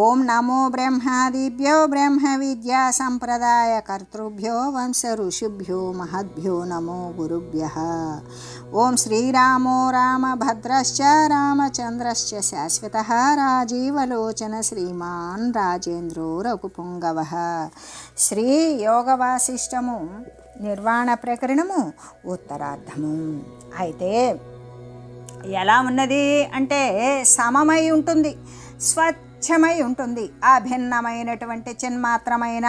ఓం నమో బ్రహ్మాదిభ్యో బ్రహ్మ విద్యా సంప్రదాయ కర్తృభ్యో వంశ ఋషిభ్యో మహద్భ్యో నమో గురుభ్య. ఓం శ్రీరామో రామభద్రశ్చ రామచంద్రశ్చ శాశ్వత రాజీవలోచన శ్రీమాన్ రాజేంద్రో రఘుపుంగవ. శ్రీ యోగవాసిష్టము నిర్వాణ ప్రకరణము ఉత్తరార్ధము. అయితే ఎలా ఉన్నది అంటే సమమై ఉంటుంది. స్వచ్ఛమై ఉంటుంది. ఆ భిన్నమైనటువంటి చిన్మాత్రమైన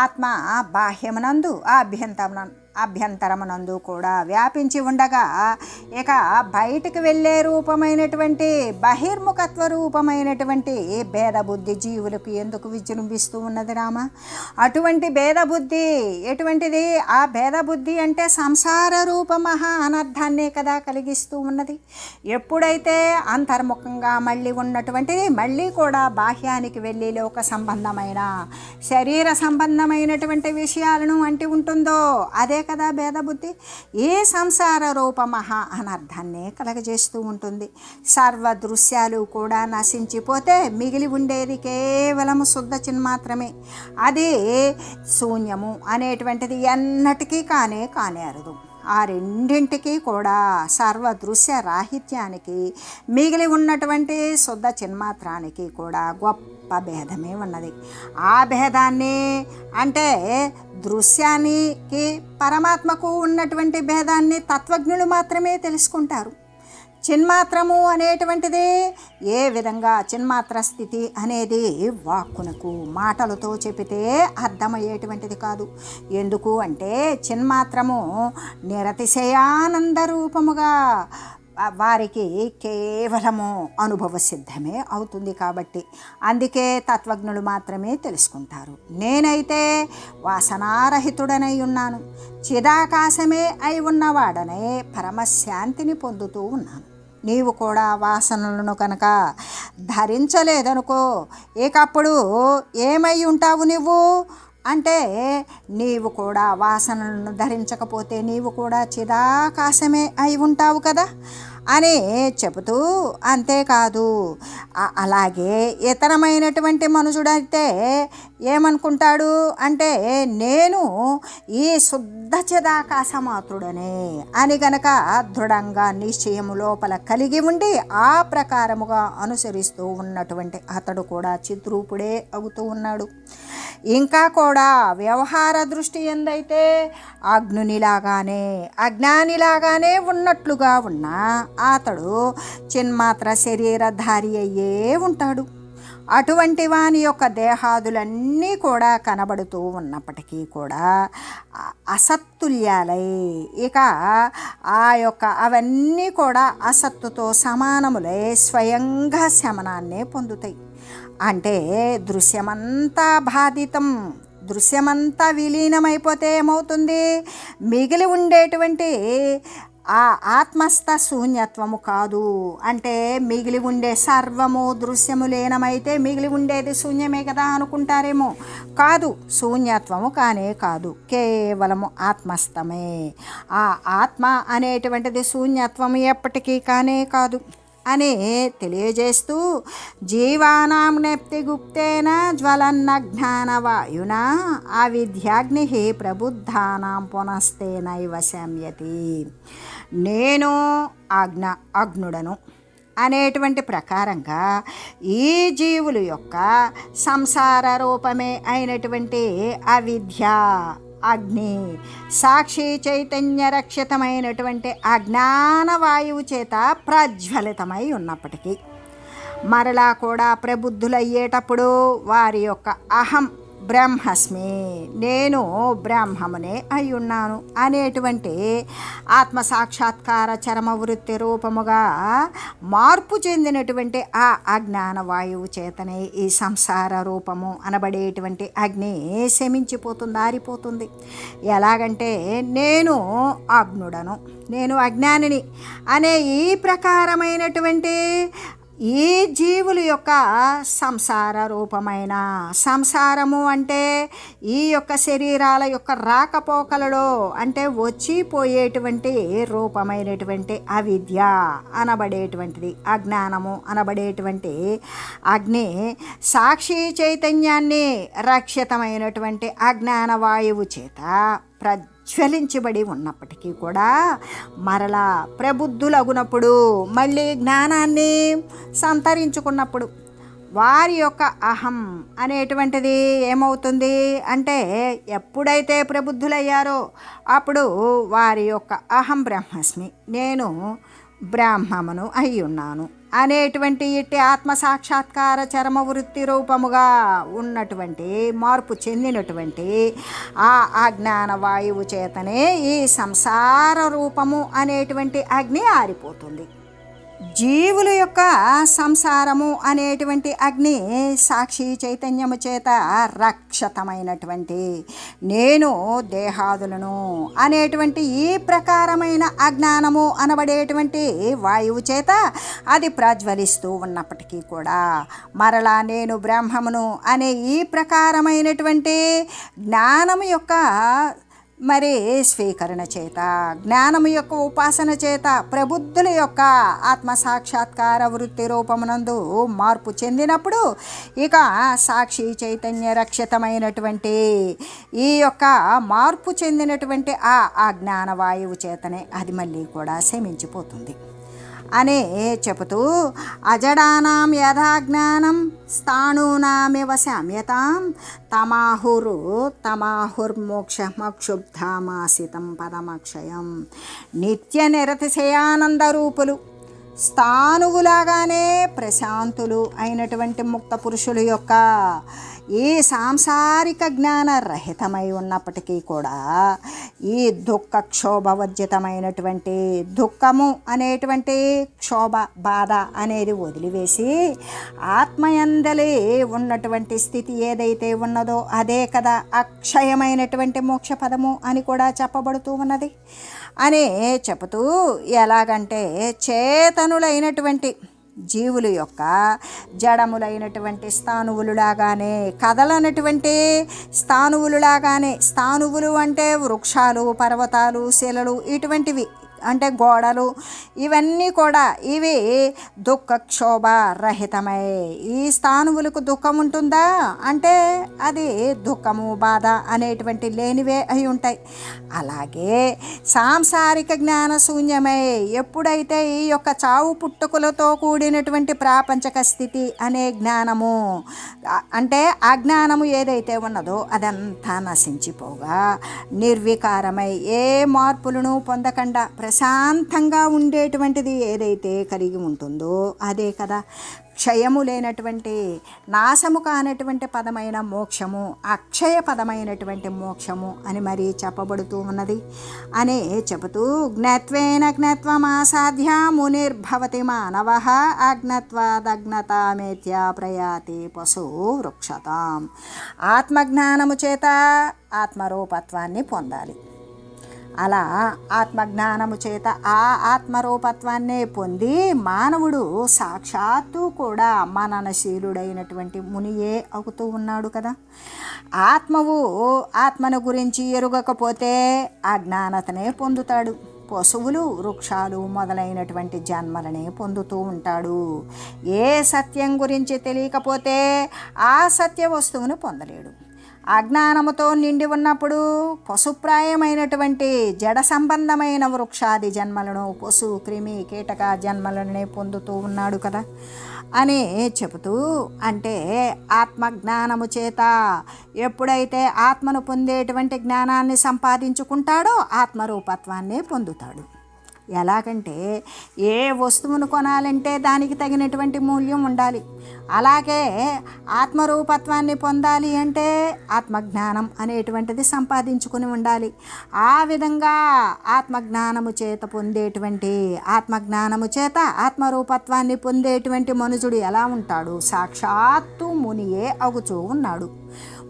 ఆత్మ బాహ్యమునందు అభ్యంతమునందు అభ్యంతరమునందు కూడా వ్యాపించి ఉండగా ఇక బయటికి వెళ్ళే రూపమైనటువంటి బహిర్ముఖత్వ రూపమైనటువంటి భేదబుద్ధి జీవులకు ఎందుకు విజృంభిస్తూ ఉన్నది రామ? అటువంటి భేదబుద్ధి ఎటువంటిది? ఆ భేదబుద్ధి అంటే సంసార రూప మహా అనర్థాన్నే కదా కలిగిస్తూ ఉన్నది. ఎప్పుడైతే అంతర్ముఖంగా మళ్ళీ ఉన్నటువంటిది మళ్ళీ కూడా బాహ్యానికి వెళ్ళి లోక సంబంధమైన శరీర సంబంధమైనటువంటి విషయాలను అంటి ఉంటుందో అదే కదా భేదబుద్ధి ఏ సంసార రూపమహ అనర్థాన్నే కలగజేస్తూ ఉంటుంది. సర్వ దృశ్యాలు కూడా నశించిపోతే మిగిలి ఉండేది కేవలం శుద్ధ చిన్మాత్రమే అదే శూన్యము అనేటువంటిది ఎన్నటికీ కానే కానేరదు ఆ రెండింటికి కూడా సర్వ దృశ్య రాహిత్యానికి మిగిలి ఉన్నటువంటి శుద్ధ చిన్మాత్రానికి కూడా గొప్ప భేదమే ఉన్నది. ఆ భేదాన్ని అంటే దృశ్యానికి పరమాత్మకు ఉన్నటువంటి భేదాన్ని తత్వజ్ఞులు మాత్రమే తెలుసుకుంటారు. చిన్మాత్రము అనేటువంటిది ఏ విధంగా చిన్మాత్ర స్థితి అనేది వాక్కునకు మాటలతో చెబితే అర్థమయ్యేటువంటిది కాదు. ఎందుకు అంటే చిన్మాత్రము నిరతిశయానంద రూపముగా వారికి కేవలము అనుభవ సిద్ధమే అవుతుంది కాబట్టి అందుకే తత్వజ్ఞులు మాత్రమే తెలుసుకుంటారు. నేనైతే వాసనారహితుడనై ఉన్నాను. చిదాకాశమే అయి ఉన్నవాడనే పరమశాంతిని పొందుతూ ఉన్నాను. నీవు కూడా వాసనలను కనుక ధరించలేదనుకో ఏకప్పుడు ఏమై ఉంటావు నువ్వు అంటే నీవు కూడా వాసనలను ధరించకపోతే నీవు కూడా చిదాకాశమే అయి ఉంటావు కదా. అని చెబుతూ అంతేకాదు. అలాగే ఇతరమైనటువంటి మనుషుడైతే ఏమనుకుంటాడు అంటే నేను ఈ శుద్ధ చిదాకాశమాత్రుడనే అని గనక దృఢంగా నిశ్చయము లోపల కలిగి ఉండి ఆ ప్రకారముగా అనుసరిస్తూ ఉన్నటువంటి అతడు కూడా చిద్రూపుడే అవుతూ ఉన్నాడు. ఇంకా కూడా వ్యవహార దృష్టి ఎందైతే అగ్నునిలాగానే అజ్ఞానిలాగానే ఉన్నట్లుగా ఉన్న అతడు చిన్మాత్ర శరీరధారి అయ్యే ఉంటాడు. అటువంటి వాని యొక్క దేహాదులన్నీ కూడా కనబడుతూ ఉన్నప్పటికీ కూడా అసత్తుల్యాలై. ఇక ఆ యొక్క అవన్నీ కూడా అసత్తుతో సమానములై స్వయంగా శమనాన్నే పొందుతాయి. అంటే దృశ్యమంతా బాధితం. దృశ్యమంతా విలీనమైపోతే ఏమవుతుంది? మిగిలి ఉండేటువంటి ఆ ఆత్మస్థ శూన్యత్వము కాదు. అంటే మిగిలి ఉండే సర్వము దృశ్యము లీనమైతే మిగిలి ఉండేది శూన్యమే కదా అనుకుంటారేమో. కాదు శూన్యత్వము కానే కాదు. కేవలము ఆత్మస్థమే. ఆ ఆత్మ అనేటువంటిది శూన్యత్వము ఎప్పటికీ కానే కాదు. అని తెలియజేస్తూ జీవానాం నెప్తి గుప్తేన జ్వలన్న జ్ఞానవాయున అవిద్యాగ్ని ప్రబుద్ధానాం పునస్తేనైవ శమ్యతి నేను ఆజ్ఞ అగ్నుడను అనేటువంటి ప్రకారంగా ఈ జీవులు యొక్క సంసార రూపమే అయినటువంటి అవిద్య అగ్ని సాక్షి చైతన్య రక్షితమైనటువంటి అజ్ఞాన వాయువు చేత ప్రజ్వలితమై ఉన్నప్పటికీ మరలా కూడా ప్రబుద్ధులయ్యేటప్పుడు వారి యొక్క అహం బ్రహ్మస్మి. నేను బ్రహ్మమునే అయ్యున్నాను అనేటువంటి ఆత్మ సాక్షాత్కార చరమ వృత్తి రూపముగా మార్పు చెందినటువంటి ఆ అజ్ఞాన వాయువు చేతనే ఈ సంసార రూపము అనబడేటువంటి అగ్ని శమించిపోతుంది ఆరిపోతుంది ఎలాగంటే నేను అగ్నుడను నేను అజ్ఞానిని అనే ఈ ప్రకారమైనటువంటి ఈ జీవుల యొక్క సంసార రూపమైన సంసారము అంటే ఈ యొక్క శరీరాల యొక్క రాకపోకలలో అంటే వచ్చిపోయేటువంటి రూపమైనటువంటి అవిద్య అనబడేటువంటిది అజ్ఞానము అనబడేటువంటి అగ్ని సాక్షి చైతన్యాన్ని రక్షితమైనటువంటి అజ్ఞాన వాయువు చేత ప్ర జ్వలించబడి ఉన్నప్పటికీ కూడా మరలా ప్రబుద్ధులగునప్పుడు మళ్ళీ జ్ఞానాన్ని సంతరించుకున్నప్పుడు వారి యొక్క అహం అనేటువంటిది ఏమవుతుంది అంటే ఎప్పుడైతే ప్రబుద్ధులయ్యారో అప్పుడు వారి యొక్క అహం బ్రహ్మస్మి. నేను బ్రాహ్మమును అయి ఉన్నాను అనేటువంటి ఇట్టి ఆత్మ సాక్షాత్కార చరమ వృత్తి రూపముగా ఉన్నటువంటి మార్పు చెందినటువంటి ఆ అజ్ఞాన వాయువు చేతనే ఈ సంసార రూపము అనేటువంటి అగ్ని ఆరిపోతుంది. జీవుల యొక్క సంసారము అనేటువంటి అగ్ని సాక్షి చైతన్యము చేత రక్షతమైనటువంటి నేను దేహాదులను అనేటువంటి ఈ ప్రకారమైన అజ్ఞానము అనబడేటువంటి వాయువు చేత అది ప్రజ్వలిస్తూ ఉన్నప్పటికీ కూడా మరలా నేను బ్రహ్మమును అనే ఈ ప్రకారమైనటువంటి జ్ఞానము యొక్క మరి స్వీకరణ చేత జ్ఞానము యొక్క ఉపాసన చేత ప్రబుద్ధుల యొక్క ఆత్మ సాక్షాత్కార వృత్తి రూపమునందు మార్పు చెందినప్పుడు ఇక సాక్షి చైతన్య రక్షితమైనటువంటి ఈ యొక్క మార్పు చెందినటువంటి ఆ ఆ జ్ఞానవాయువు చేతనే అది మళ్ళీ కూడా శమించిపోతుంది అనే చెబుతూ అజడానాం యథాజ్ఞానం స్థాణూనామివ శామ్యతాం తమాహురు తమాహుర్మోక్షమక్షుబ్ధామాసితం పదమక్షయం. నిత్య నిరతిశయానంద రూపులు స్థానువులాగానే ప్రశాంతులు అయినటువంటి ముక్త పురుషుల యొక్క ఈ సాంసారిక జ్ఞాన రహితమై ఉన్నప్పటికీ కూడా ఈ దుఃఖ క్షోభవర్జితమైనటువంటి దుఃఖము అనేటువంటి క్షోభ బాధ అనేది వదిలివేసి ఆత్మయందలి ఉన్నటువంటి స్థితి ఏదైతే ఉన్నదో అదే కదా అక్షయమైనటువంటి మోక్ష పదము అని కూడా చెప్పబడుతూ ఉన్నది. అని చెబుతూ ఎలాగంటే చేతనులైనటువంటి జీవుల యొక్క జడములైనటువంటి స్థానువులులాగానే కదలనటువంటి స్థానువులులాగానే స్థానువులు అంటే వృక్షాలు పర్వతాలు శిలలు ఇటువంటివి అంటే గోడలు ఇవన్నీ కూడా ఇవి దుఃఖక్షోభ రహితమై ఈ స్థానువులకు దుఃఖం ఉంటుందా? అంటే అది దుఃఖము బాధ అనేటువంటి లేనివే అయి ఉంటాయి. అలాగే సాంసారిక జ్ఞాన శూన్యమై ఎప్పుడైతే ఈ యొక్క చావు పుట్టుకలతో కూడినటువంటి ప్రాపంచక స్థితి అనే జ్ఞానము అంటే అజ్ఞానము ఏదైతే ఉన్నదో అదంతా నశించిపోగా నిర్వికారమై ఏ మార్పులను పొందకుండా ప్రశాంతంగా ఉండేటువంటిది ఏదైతే కలిగి ఉంటుందో అదే కదా. క్షయము లేనటువంటి నాశము కానటువంటి పదమైన మోక్షము అక్షయ పదమైనటువంటి మోక్షము అని మరి చెప్పబడుతూ ఉన్నది. అనే చెబుతూ జ్ఞత్వేన జ్ఞత్వమాసాధ్య మునిర్భవతి మానవ అజ్ఞత్వాదజ్ఞతామేత్య ప్రయాతి పశు వృక్షతాం. ఆత్మజ్ఞానము చేత ఆత్మరూపత్వాన్ని పొందాలి. అలా ఆత్మజ్ఞానము చేత ఆ ఆత్మరూపత్వాన్నే పొంది మానవుడు సాక్షాత్తు కూడా మననశీలుడైనటువంటి మునియే అవుతూ ఉన్నాడు కదా. ఆత్మవు ఆత్మను గురించి ఎరుగకపోతే అజ్ఞానతనే పొందుతాడు. పశువులు వృక్షాలు మొదలైనటువంటి జన్మలనే పొందుతూ ఉంటాడు. ఏ సత్యం గురించి తెలియకపోతే ఆ సత్య వస్తువును పొందలేడు. అజ్ఞానముతో నిండి ఉన్నప్పుడు పశుప్రాయమైనటువంటి జడ సంబంధమైన వృక్షాది జన్మలను పశు క్రిమి కీటక జన్మలనే పొందుతూ ఉన్నాడు కదా అని చెబుతూ అంటే ఆత్మజ్ఞానము చేత ఎప్పుడైతే ఆత్మను పొందేటువంటి జ్ఞానాన్ని సంపాదించుకుంటాడో ఆత్మరూపత్వాన్ని పొందుతాడు. ఎలాగంటే ఏ వస్తువును కొనాలంటే దానికి తగినటువంటి మూల్యం ఉండాలి. అలాగే ఆత్మరూపత్వాన్ని పొందాలి అంటే ఆత్మజ్ఞానం అనేటువంటిది సంపాదించుకుని ఉండాలి. ఆ విధంగా ఆత్మజ్ఞానము చేత పొందేటువంటి ఆత్మజ్ఞానము చేత ఆత్మరూపత్వాన్ని పొందేటువంటి మనుషుడు ఎలా ఉంటాడు? సాక్షాత్తు మునియే అగుచూ ఉన్నాడు.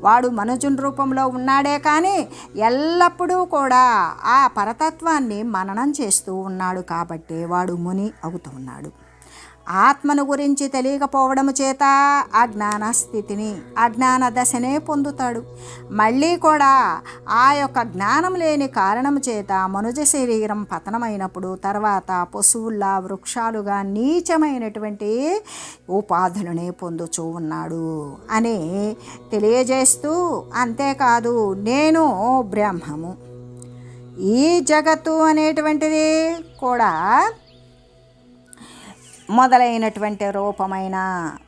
వాడు మనుజుని రూపంలో ఉన్నాడే కానీ ఎల్లప్పుడూ కూడా ఆ పరతత్వాన్ని మననం చేస్తూ ఉన్నాడు కాబట్టి వాడు ముని అవుతూ ఉన్నాడు. ఆత్మను గురించి తెలియకపోవడము చేత అజ్ఞాన స్థితిని అజ్ఞాన దశనే పొందుతాడు. మళ్ళీ కూడా ఆ యొక్క జ్ఞానం లేని కారణం చేత మనుజ శరీరం పతనమైనప్పుడు తర్వాత పశువుల్లా వృక్షాలుగా నీచమైనటువంటి ఉపాధులనే పొందుచూ ఉన్నాడు అని తెలియజేస్తూ అంతేకాదు నేను బ్రహ్మము. ఈ జగత్తు అనేటువంటిది కూడా మొదలైనటువంటి రూపమైన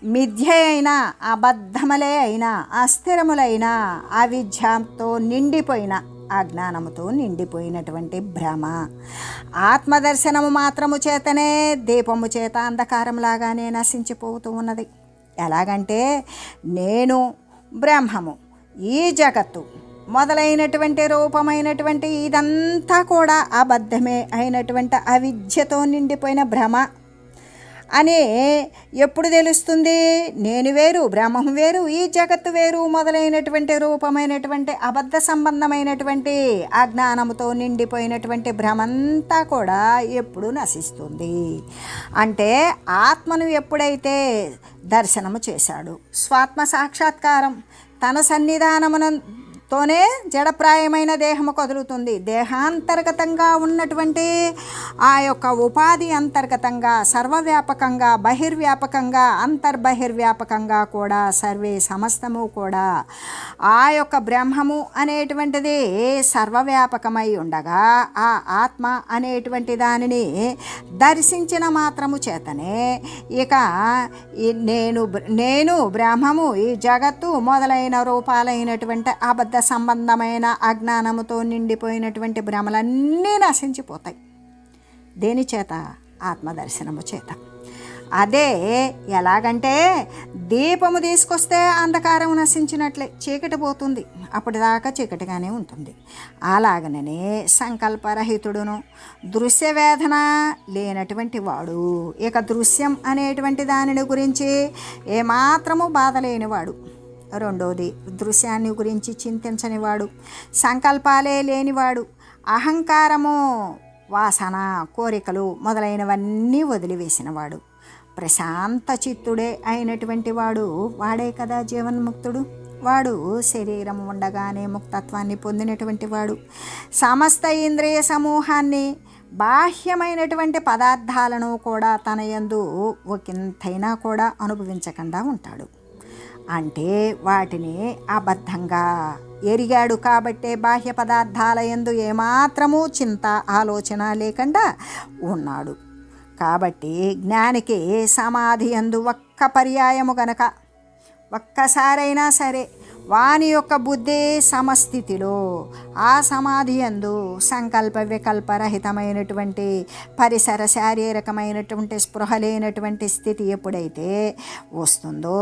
మిథ్య అయినా అబద్ధములే అయినా అస్థిరములైన అవిద్యతో నిండిపోయిన అజ్ఞానముతో నిండిపోయినటువంటి భ్రమ. ఆత్మదర్శనము మాత్రము చేతనే దీపము చేత అంధకారంలాగానే నశించిపోతూ ఉన్నది. ఎలాగంటే నేను బ్రహ్మము ఈ జగత్తు మొదలైనటువంటి రూపమైనటువంటి ఇదంతా కూడా అబద్ధమే అయినటువంటి అవిద్యతో నిండిపోయిన భ్రమ. అని ఎప్పుడు తెలుస్తుంది? నేను వేరు బ్రహ్మం వేరు ఈ జగత్తు వేరు మొదలైనటువంటి రూపమైనటువంటి అబద్ధ సంబంధమైనటువంటి అజ్ఞానంతో నిండిపోయినటువంటి భ్రమంతా కూడా ఎప్పుడు నశిస్తుంది? అంటే ఆత్మను ఎప్పుడైతే దర్శనము చేశాడు? స్వాత్మ సాక్షాత్కారం తన సన్నిధానమున తోనే జడప్రాయమైన దేహము కదులుతుంది. దేహాంతర్గతంగా ఉన్నటువంటి ఆ యొక్క ఉపాధి అంతర్గతంగా సర్వవ్యాపకంగా బహిర్వ్యాపకంగా అంతర్బహిర్వ్యాపకంగా కూడా సర్వే సమస్తము కూడా ఆ యొక్క బ్రహ్మము అనేటువంటిది సర్వవ్యాపకమై ఉండగా ఆ ఆత్మ అనేటువంటి దానిని దర్శించిన మాత్రము చేతనే ఇక నేను నేను బ్రహ్మము ఈ జగత్తు మొదలైన రూపాలైనటువంటి అబద్ధ సంబంధమైన అజ్ఞానముతో నిండిపోయినటువంటి భ్రమలన్నీ నశించిపోతాయి. దేని చేత? ఆత్మదర్శనము చేత. అదే ఎలాగంటే దీపము తీసుకొస్తే అంధకారం నశించినట్లే చీకటి పోతుంది. అప్పటిదాకా చీకటిగానే ఉంటుంది. అలాగనే సంకల్పరహితుడును దృశ్యవేదన లేనటువంటి వాడు ఇక దృశ్యం అనేటువంటి దానిని గురించి ఏమాత్రము బాధ లేనివాడు రెండోది దృశ్యాన్ని గురించి చింతించనివాడు సంకల్పాలే లేనివాడు అహంకారము వాసన కోరికలు మొదలైనవన్నీ వదిలివేసినవాడు. ప్రశాంత చిత్తుడే అయినటువంటి వాడు వాడే కదా జీవన్ముక్తుడు. వాడు శరీరం ఉండగానే ముక్తత్వాన్ని పొందినటువంటి వాడు. సమస్త ఇంద్రియ సమూహాన్ని బాహ్యమైనటువంటి పదార్థాలను కూడా తన యందు ఒకంతైనా కూడా అనుభవించకుండా ఉంటాడు. అంటే వాటిని అబద్ధంగా ఎరిగాడు కాబట్టే బాహ్య పదార్థాల ఎందు ఏమాత్రము చింత ఆలోచన లేకుండా ఉన్నాడు. కాబట్టి జ్ఞానికి సమాధి ఎందు ఒక్క పర్యాయము గనక ఒక్కసారైనా సరే వాని యొక్క బుద్ధి సమస్థితిలో ఆ సమాధి అందు సంకల్ప వికల్పరహితమైనటువంటి పరిసర శారీరకమైనటువంటి స్పృహ లేనటువంటి స్థితి ఎప్పుడైతే వస్తుందో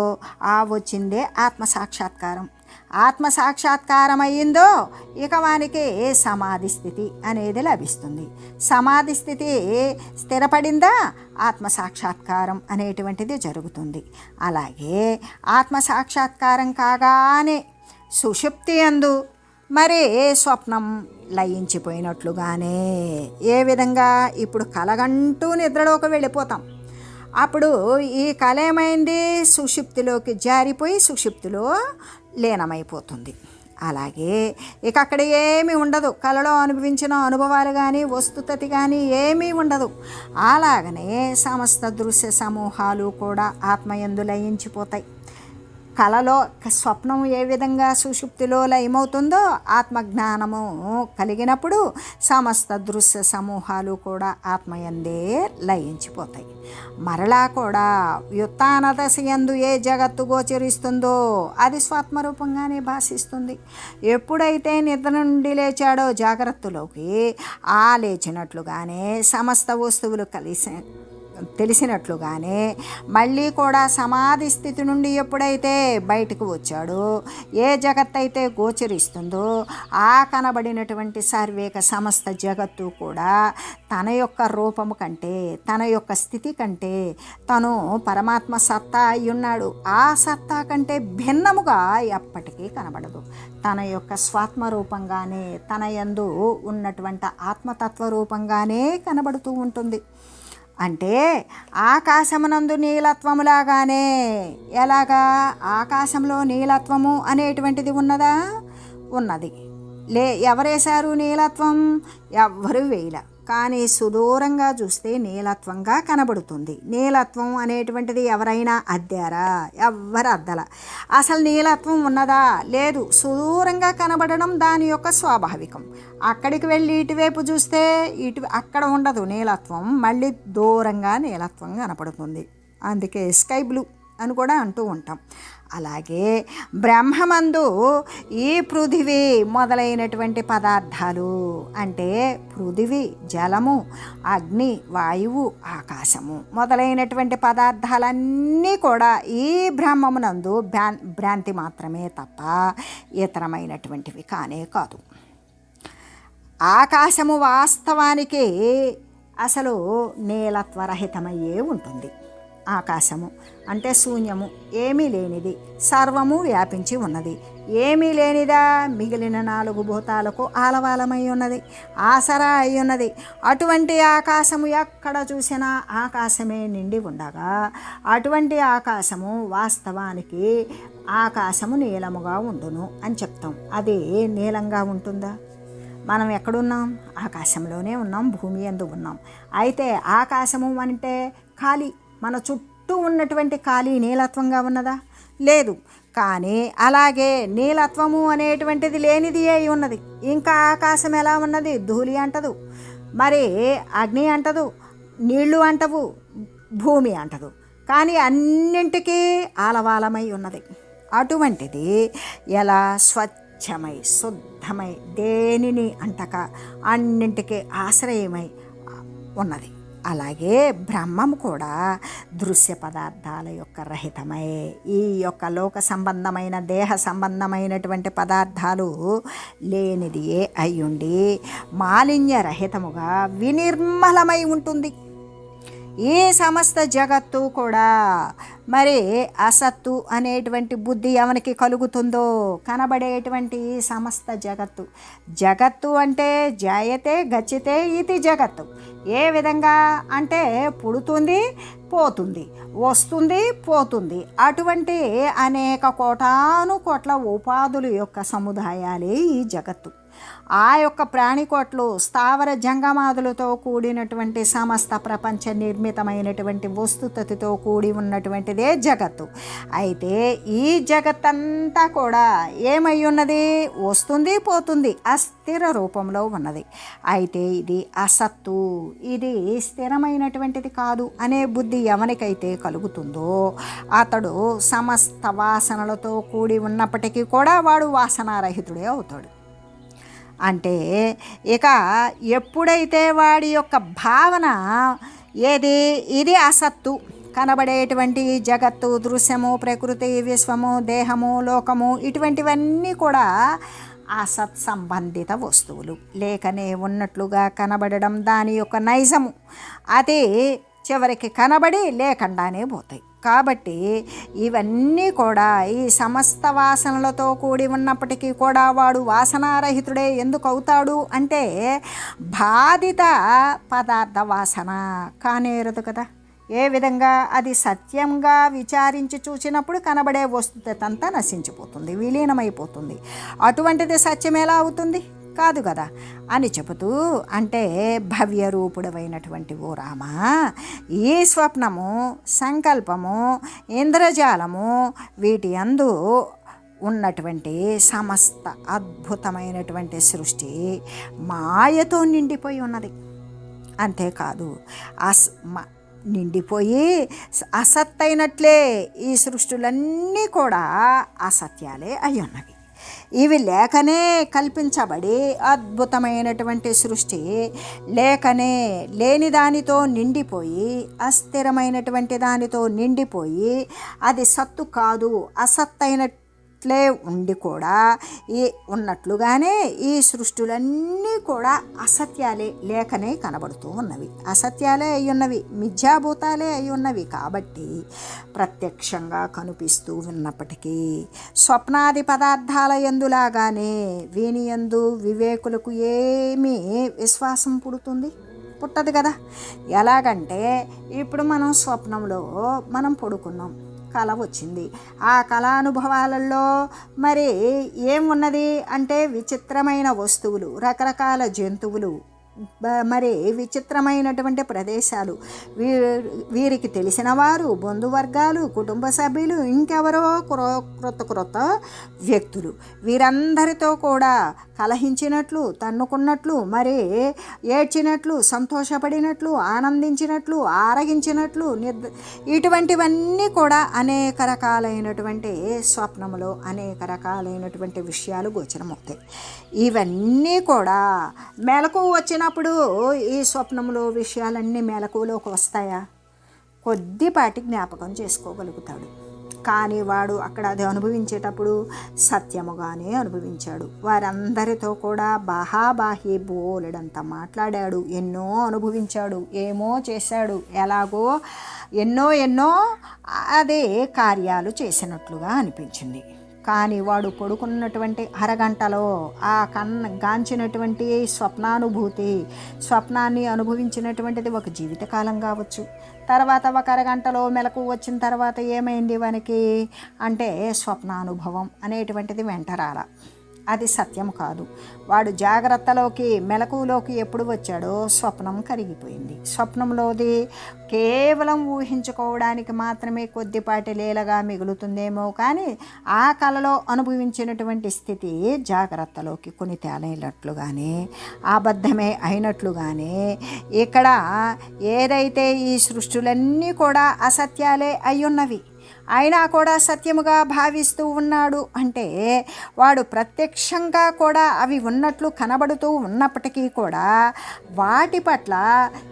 ఆ వచ్చిందే ఆత్మ సాక్షాత్కారం ఆత్మ సాక్షాత్కారమయ్యిందో ఇక వానికి సమాధి స్థితి అనేది లభిస్తుంది. సమాధి స్థితి స్థిరపడిందా? ఆత్మ సాక్షాత్కారం అనేటువంటిది జరుగుతుంది. అలాగే ఆత్మ సాక్షాత్కారం కాగానే సుషుప్తి అందు మరి స్వప్నం లయించిపోయినట్లుగానే ఏ విధంగా ఇప్పుడు కలగంటూ నిద్రలోకి వెళ్ళిపోతాం. అప్పుడు ఈ కళ ఏమైంది సుషుప్తిలోకి జారిపోయి సుషుప్తిలో లీనమైపోతుంది. అలాగే ఇక అక్కడ ఏమీ ఉండదు. కళలో అనుభవించిన అనుభవాలు కానీ వస్తుతతి కానీ ఏమీ ఉండదు. అలాగనే సమస్త దృశ్య సమూహాలు కూడా ఆత్మయందు లయించిపోతాయి. కలలో స్వప్నం ఏ విధంగా సుషుప్తిలో లయమవుతుందో ఆత్మజ్ఞానము కలిగినప్పుడు సమస్త దృశ్య సమూహాలు కూడా ఆత్మయందే లయించిపోతాయి. మరలా కూడా వ్యుత్న దశ ఎందు ఏ జగత్తు గోచరిస్తుందో అది స్వాత్మరూపంగానే భాషిస్తుంది. ఎప్పుడైతే నిద్ర నుండి లేచాడో జాగ్రత్తలోకి ఆ లేచినట్లుగానే సమస్త వస్తువులు కలిసి తెలిసినట్లుగానే మళ్ళీ కూడా సమాధి స్థితి నుండి ఎప్పుడైతే బయటకు వచ్చాడో ఏ జగత్ అయితే గోచరిస్తుందో ఆ కనబడినటువంటి సర్వేక సమస్త జగత్తు కూడా తన యొక్క రూపము కంటే తన యొక్క స్థితి కంటే తను పరమాత్మ సత్తా అయి ఉన్నాడు. ఆ సత్తా కంటే భిన్నముగా ఎప్పటికీ కనబడదు. తన యొక్క స్వాత్మ రూపంగానే తన యందు ఉన్నటువంటి ఆత్మతత్వ రూపంగానే కనబడుతూ ఉంటుంది. అంటే ఆకాశమునందు నీలత్వములాగానే. ఎలాగా? ఆకాశంలో నీలత్వము అనేటువంటిది ఉన్నదా? ఉన్నది. లే ఎవరేశారు నీలత్వం? ఎవ్వరు వేయలే. కానీ సుదూరంగా చూస్తే నీలత్వంగా కనబడుతుంది. నీలత్వం అనేటువంటిది ఎవరైనా అద్దారా? ఎవ్వరు అద్దల. అసలు నీలత్వం ఉన్నదా? లేదు. సుదూరంగా కనబడడం దాని యొక్క స్వాభావికం. అక్కడికి వెళ్ళి ఇటువైపు చూస్తే ఇటు అక్కడ ఉండదు నీలత్వం. మళ్ళీ దూరంగా నీలత్వం కనపడుతుంది. అందుకే స్కై బ్లూ అని కూడా అంటూ ఉంటాం. అలాగే బ్రహ్మమందు ఈ పృథివీ మొదలైనటువంటి పదార్థాలు అంటే పృథివీ జలము అగ్ని వాయువు ఆకాశము మొదలైనటువంటి పదార్థాలన్నీ కూడా ఈ బ్రహ్మమునందు భ్రా భ్రాంతి మాత్రమే తప్ప ఇతరమైనటువంటివి కానే కాదు. ఆకాశము వాస్తవానికి అసలు నీలత్వరహితమయ్యే ఉంటుంది. ఆకాశము. అంటే శూన్యము ఏమీ లేనిది సర్వము వ్యాపించి ఉన్నది. ఏమీ లేనిదా మిగిలిన నాలుగు భూతాలకు ఆలవాలమై ఉన్నది ఆసరా అయి ఉన్నది. అటువంటి ఆకాశము ఎక్కడ చూసినా ఆకాశమే నిండి ఉండగా అటువంటి ఆకాశము వాస్తవానికి ఆకాశము నీలముగా ఉండును అని చెప్తాం. అది నీలంగా ఉంటుందా? మనం ఎక్కడున్నాం? ఆకాశంలోనే ఉన్నాం భూమి ఎందు ఉన్నాం. అయితే ఆకాశము అంటే ఖాళీ మన చుట్టూ ఉన్నటువంటి ఖాళీ నీలత్వంగా ఉన్నదా? లేదు. కానీ అలాగే నీలత్వము అనేటువంటిది లేనిది అయి ఉన్నది. ఇంకా ఆకాశం ఎలా ఉన్నది? ధూళి అంటదు. మరి అగ్ని అంటదు. నీళ్ళు అంటవు. భూమి అంటదు. కానీ అన్నింటికీ ఆలవాలమై ఉన్నది. అటువంటిది ఎలా? స్వచ్ఛమై శుద్ధమై దేనిని అంటక అన్నింటికీ ఆశ్రయమై ఉన్నది. అలాగే బ్రహ్మం కూడా దృశ్య పదార్థాల యొక్క రహితమై. ఈ యొక్క లోక సంబంధమైన దేహ సంబంధమైనటువంటి పదార్థాలు లేనిదియే అయ్యుండి మాలిన్య రహితముగా వినిర్మలమై ఉంటుంది. ఈ సమస్త జగత్తు కూడా మరి అసత్తు అనేటువంటి బుద్ధి ఎవరికి కలుగుతుందో కనబడేటువంటి ఈ సమస్త జగత్తు. జగత్తు అంటే జాయతే గచ్చితే ఇది జగత్తు. ఏ విధంగా అంటే పుడుతుంది పోతుంది. వస్తుంది పోతుంది. అటువంటి అనేక కోటాను కోట్ల ఉపాధుల యొక్క సముదాయాలే ఈ జగత్తు. ఆ యొక్క ప్రాణికోట్లు స్థావర జంగమాదులతో కూడినటువంటి సమస్త ప్రపంచ నిర్మితమైనటువంటి వస్తుతతితో కూడి ఉన్నటువంటిదే జగత్తు. అయితే ఈ జగత్తంతా కూడా ఏమై ఉన్నది? వస్తుంది పోతుంది అస్థిర రూపంలో ఉన్నది. అయితే ఇది అసత్తు ఇది స్థిరమైనటువంటిది కాదు అనే బుద్ధి ఎవరికైతే కలుగుతుందో అతడు సమస్త వాసనలతో కూడి ఉన్నప్పటికీ కూడా వాడు వాసనారహితుడే అవుతాడు. అంటే ఇక ఎప్పుడైతే వాడి యొక్క భావన ఏది ఇది అసత్తు. కనబడేటువంటి జగత్తు దృశ్యము ప్రకృతి విశ్వము దేహము లోకము ఇటువంటివన్నీ కూడా అసత్ సంబంధిత వస్తువులు. లేకనే ఉన్నట్లుగా కనబడడం దాని యొక్క నైజము. అది చివరికి కనబడి లేకుండానే పోతాయి. కాబట్టి ఇవన్నీ కూడా ఈ సమస్త వాసనలతో కూడి ఉన్నప్పటికీ కూడా వాడు వాసనారహితుడే ఎందుకు అవుతాడు అంటే బాధిత పదార్థ వాసన కానేరదు కదా. ఏ విధంగా అది సత్యంగా విచారించి చూసినప్పుడు కనబడే వస్తుతంతా నశించిపోతుంది విలీనమైపోతుంది. అటువంటిది సత్యం ఎలా అవుతుంది? కాదు కదా? అని చెబుతూ అంటే భవ్య రూపుడవైనటువంటి ఓ రామ ఈ స్వప్నము సంకల్పము ఇంద్రజాలము వీటి అందు ఉన్నటువంటి సమస్త అద్భుతమైనటువంటి సృష్టి మాయతో నిండిపోయి ఉన్నది. అంతేకాదు అస్ నిండిపోయి అసత్తైనట్లే ఈ సృష్టులన్నీ కూడా అసత్యాలే అయి ఉన్నవి ఇవి లేకనే కల్పించబడి అద్భుతమైనటువంటి సృష్టి. లేకనే లేని దానితో నిండిపోయి అస్థిరమైనటువంటి దానితో నిండిపోయి అది సత్తు కాదు ఉన్నట్లే ఉండి కూడా ఈ ఉన్నట్లుగానే ఈ సృష్టులన్నీ కూడా అసత్యాలే లేకనే కనబడుతూ ఉన్నవి. అసత్యాలే అయి ఉన్నవి మిథ్యాభూతాలే అయి ఉన్నవి కాబట్టి ప్రత్యక్షంగా కనిపిస్తూ ఉన్నప్పటికీ స్వప్నాది పదార్థాల ఎందులాగానే వీని ఎందు వివేకులకు ఏమీ విశ్వాసం పుడుతుంది? పుట్టదు కదా. ఎలాగంటే ఇప్పుడు మనం స్వప్నంలో మనం పడుకున్నాం. కళ వచ్చింది. ఆ కళానుభవాలలో మరి ఏమున్నది? అంటే విచిత్రమైన వస్తువులు రకరకాల జంతువులు మరి విచిత్రమైనటువంటి ప్రదేశాలు. వీ వీరికి తెలిసిన వారు బంధువర్గాలు కుటుంబ సభ్యులు ఇంకెవరో క్రొ- క్రొత్త క్రొత్త వ్యక్తులు. వీరందరితో కూడా కలహించినట్లు తన్నుకున్నట్లు మరి ఏడ్చినట్లు సంతోషపడినట్లు ఆనందించినట్లు ఆరగించినట్లు నిద్ర ఇటువంటివన్నీ కూడా అనేక రకాలైనటువంటి స్వప్నములు అనేక రకాలైనటువంటి విషయాలు గోచరమవుతాయి. ఇవన్నీ కూడా మెలకు వచ్చినప్పుడు ఈ స్వప్నములు విషయాలన్నీ మెలకువలోకి వస్తాయా? కొద్దిపాటి జ్ఞాపకం చేసుకోగలుగుతాడు. కానీ వాడు అక్కడ అది అనుభవించేటప్పుడు సత్యముగానే అనుభవించాడు. వారందరితో కూడా బాహాబాహి బోలెడంత మాట్లాడాడు. ఎన్నో అనుభవించాడు. ఏమో చేశాడు. ఎలాగో ఎన్నో ఎన్నో అదే కార్యాలు చేసినట్లుగా అనిపించింది. కానీ వాడు పడుకున్నటువంటి అరగంటలో ఆ కన్న గాంచినటువంటి స్వప్నానుభూతి స్వప్నాన్ని అనుభవించినటువంటిది ఒక జీవితకాలం కావచ్చు. తర్వాత ఒక అరగంటలో మెలకు వచ్చిన తర్వాత ఏమైంది వానికి? అంటే స్వప్నానుభవం అనేటువంటిది వెంటరాల. అది సత్యం కాదు. వాడు జాగ్రత్తలోకి మెలకులోకి ఎప్పుడు వచ్చాడో స్వప్నం కరిగిపోయింది. స్వప్నంలోది కేవలం ఊహించుకోవడానికి మాత్రమే కొద్దిపాటి లీలగా మిగులుతుందేమో కానీ ఆ కళలో అనుభవించినటువంటి స్థితి జాగ్రత్తలోకి కొని తేలైనట్లుగానే అబద్ధమే అయినట్లుగానే ఇక్కడ ఏదైతే ఈ సృష్టులన్నీ కూడా అసత్యాలే అయ్యున్నవి. అయినా కూడా సత్యముగా భావిస్తూ ఉన్నాడు అంటే వాడు ప్రత్యక్షంగా కూడా అవి ఉన్నట్లు కనబడుతూ ఉన్నప్పటికీ కూడా వాటి పట్ల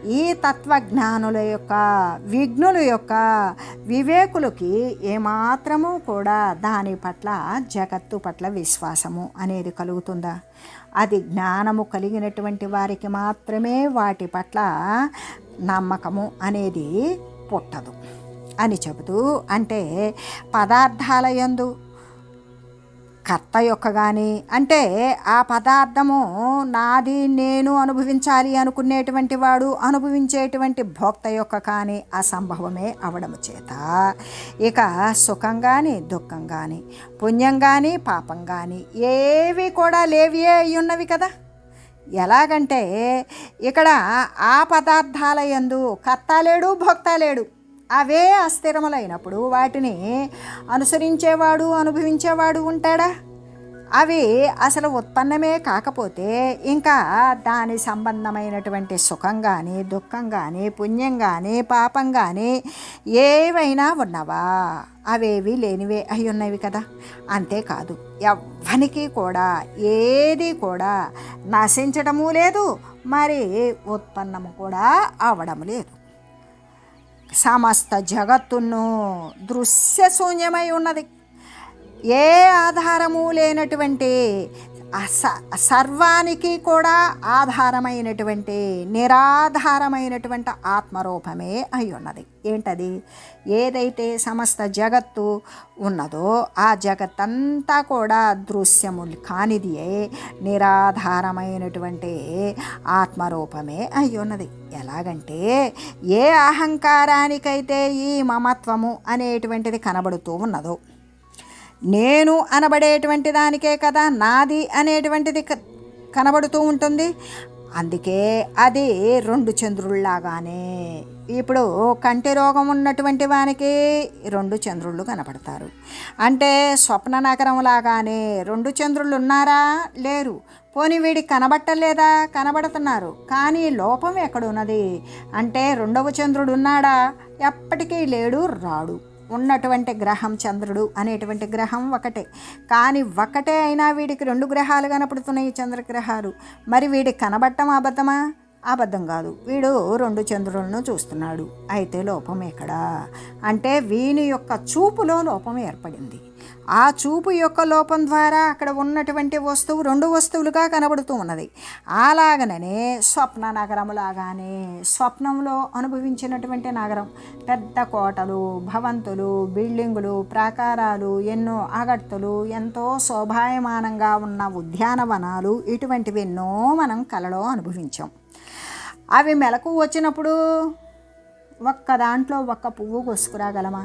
ఈ తత్వజ్ఞానుల యొక్క విఘ్నుల యొక్క వివేకులకి ఏమాత్రము కూడా దాని పట్ల జగత్తు పట్ల విశ్వాసము అనేది కలుగుతుందా? అది జ్ఞానము కలిగినటువంటి వారికి మాత్రమే వాటి పట్ల నమ్మకము అనేది పుట్టదు. అని చెబుతూ అంటే పదార్థాల యందు కర్త యొక్క కానీ అంటే ఆ పదార్థము నాది నేను అనుభవించాలి అనుకునేటువంటి వాడు అనుభవించేటువంటి భోక్త యొక్క కానీ అసంభవమే అవడము చేత. ఇక సుఖం కానీ దుఃఖం కానీ పుణ్యం కానీ పాపం కానీ ఏవి కూడా లేవియే అయి ఉన్నవి కదా. ఎలాగంటే ఇక్కడ ఆ పదార్థాల యందు కర్త లేడు భోక్త లేడు. అవే అస్థిరములైనప్పుడు వాటిని అనుసరించేవాడు అనుభవించేవాడు ఉంటాడా? అవి అసలు ఉత్పన్నమే కాకపోతే ఇంకా దాని సంబంధమైనటువంటి సుఖం కానీ దుఃఖం కానీ పుణ్యం కానీ పాపం కానీ ఏవైనా ఉన్నవా? అవేవి లేనివే అయి ఉన్నవి కదా. అంతేకాదు ఎవ్వనికి కూడా ఏది కూడా నశించడము లేదు మరి ఉత్పన్నము కూడా అవడం లేదు. సమస్త జగత్తును దృశ్యశూన్యమై ఉన్నది. ఏ ఆధారము లేనటువంటి అస సర్వానికి కూడా ఆధారమైనటువంటి నిరాధారమైనటువంటి ఆత్మరూపమే అయి ఉన్నది. ఏంటది? ఏదైతే సమస్త జగత్తు ఉన్నదో ఆ జగత్తంతా కూడా దృశ్యము కానిది నిరాధారమైనటువంటి ఆత్మరూపమే అయి ఉన్నది. ఎలాగంటే ఏ అహంకారానికైతే ఈ మమత్వము అనేటువంటిది కనబడుతూ ఉన్నదో నేను అనబడేటువంటి దానికే కదా నాది అనేటువంటిది క- కనబడుతూ ఉంటుంది. అందుకే అది రెండు చంద్రుల్లాగానే. ఇప్పుడు కంటి రోగం ఉన్నటువంటి వానికి రెండు చంద్రుళ్ళు కనపడతారు. అంటే స్వప్న నగరం లాగానే రెండు చంద్రులు ఉన్నారా? లేరు. పోనీ వీడికి కనబట్టలేదా? కనబడుతున్నారు. కానీ లోపం ఎక్కడున్నది? అంటే రెండవ చంద్రుడు ఉన్నాడా? ఎప్పటికీ లేడు రాడు. ఉన్నటువంటి గ్రహం చంద్రుడు అనేటువంటి గ్రహం ఒకటే. కానీ ఒకటే అయినా వీడికి రెండు గ్రహాలు కనపడుతున్నాయి చంద్రగ్రహాలు. మరి వీడికి కనబట్టం అబద్ధమా? అబద్ధం కాదు. వీడు రెండు చంద్రులను చూస్తున్నాడు. అయితే లోపం ఎక్కడా? అంటే వీని యొక్క చూపులో లోపం ఏర్పడింది. ఆ చూపు యొక్క లోపం ద్వారా అక్కడ ఉన్నటువంటి వస్తువు రెండు వస్తువులుగా కనబడుతూ ఉన్నది. అలాగననే స్వప్న నగరములాగానే స్వప్నంలో అనుభవించినటువంటి నగరం. పెద్ద కోటలు భవంతులు బిల్డింగులు ప్రాకారాలు ఎన్నో ఆగట్టులు ఎంతో శోభాయమానంగా ఉన్న ఉద్యానవనాలు ఇటువంటివి ఎన్నో మనం కలలో అనుభవించాం. అవి మెలకు వచ్చినప్పుడు ఒక్క దాంట్లో ఒక్క పువ్వు కోసుకురాగలమా?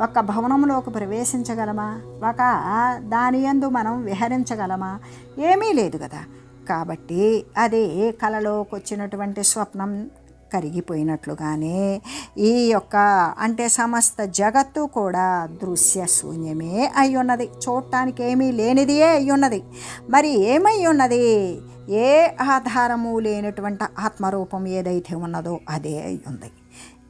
ఒక భవనంలోకి ప్రవేశించగలమా? ఒక దాని యందు మనం విహరించగలమా? ఏమీ లేదు కదా కాబట్టి అదే కలలోకి వచ్చినటువంటి స్వప్నం కరిగిపోయినట్లుగానే ఈ యొక్క అంటే సమస్త జగత్తు కూడా దృశ్య శూన్యమే అయి ఉన్నది చూడటానికి ఏమీ లేనిదియే అయి ఉన్నది మరి ఏమై ఉన్నది ఏ ఆధారము లేనటువంటి ఆత్మరూపం ఏదైతే ఉన్నదో అదే అయి ఉంది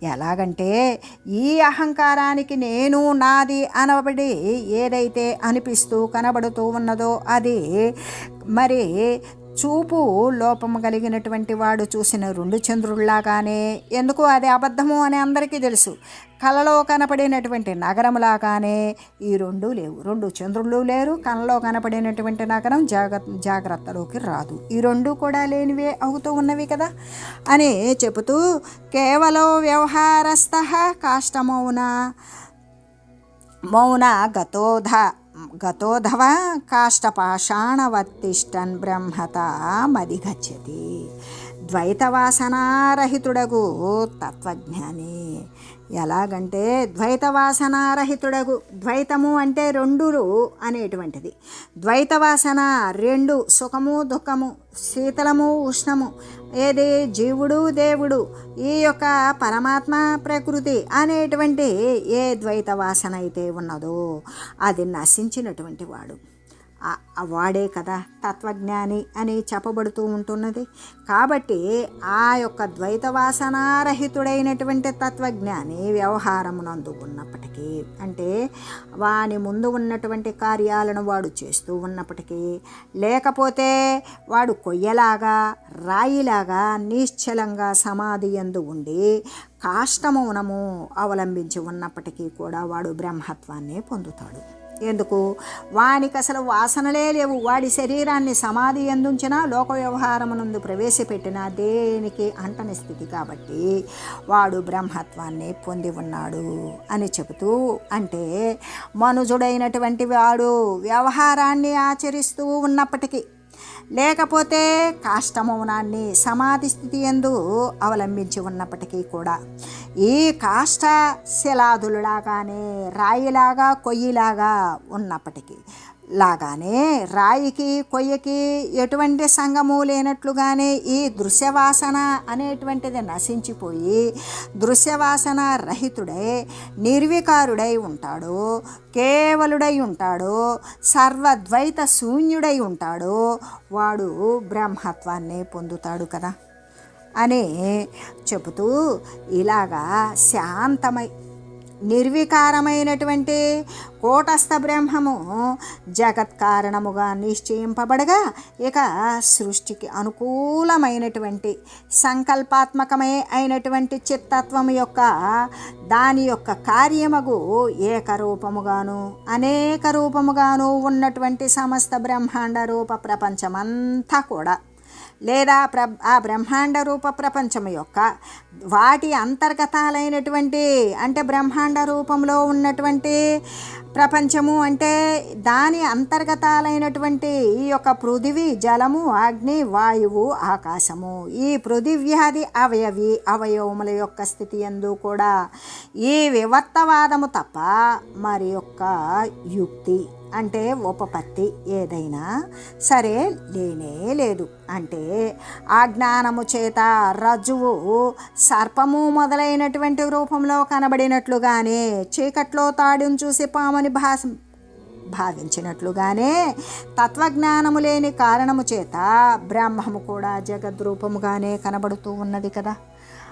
ఎలాగంటే ఈ అహంకారానికి నేను నాది అనబడి ఏదైతే అనిపిస్తూ కనబడుతూ ఉన్నదో అది మరి చూపు లోపము కలిగినటువంటి వాడు చూసిన రెండు చంద్రుల్లాగానే. ఎందుకు అది అబద్ధము అని అందరికీ తెలుసు. కలలో కనపడినటువంటి నగరంలాగానే ఈ రెండు లేవు. రెండు చంద్రులు లేరు కలలో కనపడినటువంటి నగరం జాగ్ర జాగ్రత్తలోకి రాదు. ఈ రెండు కూడా లేనివే అవుతూ ఉన్నవి కదా? అని చెబుతూ కేవలం వ్యవహారస్థ కాష్టమౌన మౌన గతోధ గతోధవ కాష్టపాషాణవర్తిష్టన్ బ్రహ్మత మదిగచ్చతి ద్వైతవాసనారహితుడగు తత్వజ్ఞాని ఎలాగంటే ద్వైతవాసనారహితుడగు ద్వైతము అంటే రెండురు అనేటువంటిది. ద్వైతవాసన రెండు సుఖము దుఃఖము శీతలము ఉష్ణము ఏది? జీవుడు దేవుడు. ఈ యొక్క పరమాత్మ ప్రకృతి అనేటువంటి ఏ ద్వైత వాసన అయితే ఉన్నదో అది నశించినటువంటి వాడు. వాడే కదా తత్వజ్ఞాని అని చెప్పబడుతూ ఉంటున్నది. కాబట్టి ఆ యొక్క ద్వైత వాసనారహితుడైనటువంటి తత్వజ్ఞాని వ్యవహారమునందు ఉన్నప్పటికీ అంటే వాని ముందు ఉన్నటువంటి కార్యాలను వాడు చేస్తూ ఉన్నప్పటికీ లేకపోతే వాడు కొయ్యలాగా రాయిలాగా నిశ్చలంగా సమాధి ఎందు ఉండి కాష్టమౌనము అవలంబించి ఉన్నప్పటికీ కూడా వాడు బ్రహ్మత్వాన్ని పొందుతాడు. ఎందుకు? వానికి అసలు వాసనలే లేవు. వాడి శరీరాన్ని సమాధి ఎందుంచినా లోక వ్యవహారమునందు ప్రవేశపెట్టిన దేనికి అంటని స్థితి కాబట్టి వాడు బ్రహ్మత్వాన్ని పొంది ఉన్నాడు అని చెబుతూ అంటే మనుజుడైనటువంటి వాడు వ్యవహారాన్ని ఆచరిస్తూ ఉన్నప్పటికీ లేకపోతే కాష్టమౌనాన్ని సమాధి స్థితి ఎందు అవలంబించి ఉన్నప్పటికీ కూడా ఈ కాష్ట శిలాదులాగానే రాయిలాగా కొయ్యిలాగా ఉన్నప్పటికీ లాగానే రాయికి కొయ్యకి ఎటువంటి సంగము లేనట్లుగానే ఈ దృశ్యవాసన అనేటువంటిది నశించిపోయి దృశ్యవాసన రహితుడై నిర్వికారుడై ఉంటాడు కేవలుడై ఉంటాడు సర్వద్వైత శూన్యుడై ఉంటాడు వాడు బ్రహ్మత్వాన్ని పొందుతాడు కదా. అని చెబుతూ ఇలాగా శాంతమై నిర్వికారమైనటువంటి కూటస్థ బ్రహ్మము జగత్ కారణముగా నిశ్చయింపబడగా ఇక సృష్టికి అనుకూలమైనటువంటి సంకల్పాత్మకమే అయినటువంటి చిత్తత్వం యొక్క దాని యొక్క కార్యముగు ఏకరూపముగాను అనేక రూపముగాను ఉన్నటువంటి సమస్త బ్రహ్మాండ రూప ప్రపంచమంతా కూడా. లేదా ప్ర ఆ బ్రహ్మాండ రూప ప్రపంచం యొక్క వాటి అంతర్గతాలైనటువంటి అంటే బ్రహ్మాండ రూపంలో ఉన్నటువంటి ప్రపంచము అంటే దాని అంతర్గతాలైనటువంటి ఈ యొక్క పృథివీ జలము అగ్ని వాయువు ఆకాశము. ఈ పృథివ్యాది అవయవి అవయవముల యొక్క స్థితి ఎందు కూడా ఈ వివర్తవాదము తప్ప మరి యొక్క యుక్తి అంటే ఉపపత్తి ఏదైనా సరే లేనే లేదు. అంటే ఆ జ్ఞానము చేత రజ్జువు సర్పము మొదలైనటువంటి రూపంలో కనబడినట్లుగానే చీకట్లో తాడును చూసి పామని భాష భావించినట్లుగానే తత్వజ్ఞానము లేని కారణము చేత బ్రహ్మము కూడా జగద్రూపముగానే కనబడుతూ ఉన్నది కదా.